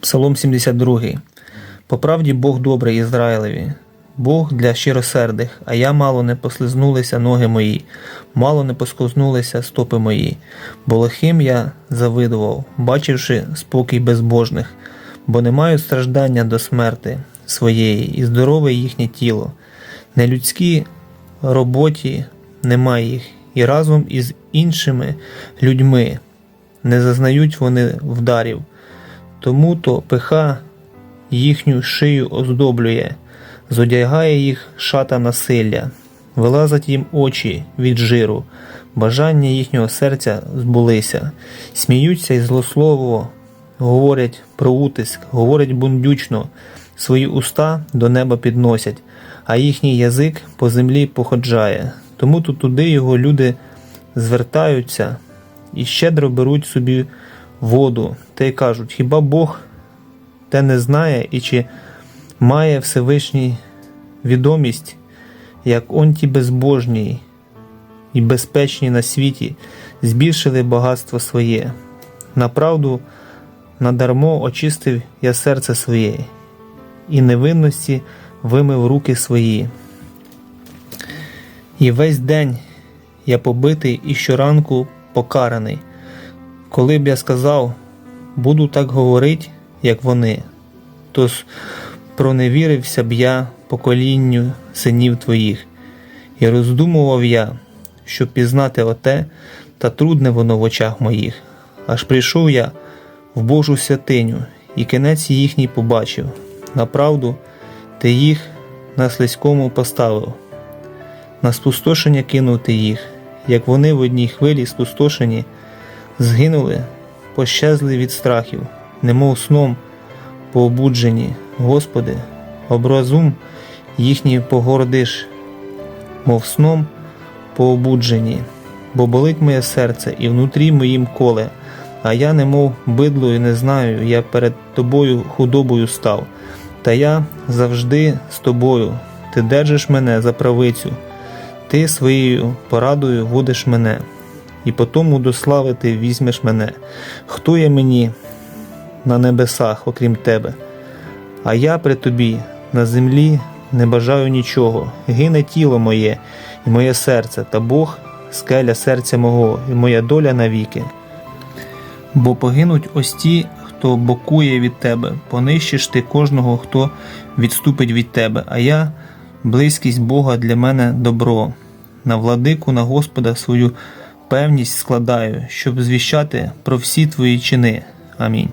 Псалом 72. По правді Бог добрий Ізраїлеві, Бог для щиросердих, а я мало не послизнулися ноги мої, мало не посковзнулися стопи мої, бо лихим я завидував, бачивши спокій безбожних, бо не мають страждання до смерти своєї, і здорове їхнє тіло. Нелюдській роботі немає їх, і разом із іншими людьми не зазнають вони вдарів. Тому то пиха їхню шию оздоблює, зодягає їх шата насилля, вилазять їм очі від жиру, бажання їхнього серця збулися, сміються і злослово говорять про утиск, говорять бундючно, свої уста до неба підносять, а їхній язик по землі походжає. Тому то туди його люди звертаються і щедро беруть собі воду, та й кажуть, хіба Бог те не знає і чи має Всевишній відомість, як он ті безбожні і безпечні на світі збільшили багатство своє. Направду надармо очистив я серце своє, і невинності вимив руки свої. І весь день я побитий і щоранку покараний. Коли б я сказав, буду так говорить, як вони, то проневірився б я поколінню синів твоїх, і роздумував я, щоб пізнати оте, та трудне воно в очах моїх. Аж прийшов я в Божу святиню, і кінець їхній побачив. Направду, ти їх на слизькому поставив, на спустошення кинув ти їх, як вони в одній хвилі спустошені, згинули, пощезли від страхів, немов сном пообуджені, Господи, образум їхній погордиш, мов сном пообуджені, бо болить моє серце і внутрі моїм коле, а я, немов бидло і не знаю, я перед тобою худобою став, та я завжди з тобою, ти держиш мене за правицю, ти своєю порадою водиш мене, і потому до слави ти візьмеш мене. Хто є мені на небесах, окрім тебе? А я при тобі на землі не бажаю нічого. Гине тіло моє і моє серце, та Бог скеля серця мого, і моя доля навіки. Бо погинуть ось ті, хто бокує від тебе, понищиш ти кожного, хто відступить від тебе, а я близькість Бога для мене добро. На владику, на Господа свою певність складаю, щоб звіщати про всі твої чини. Амінь.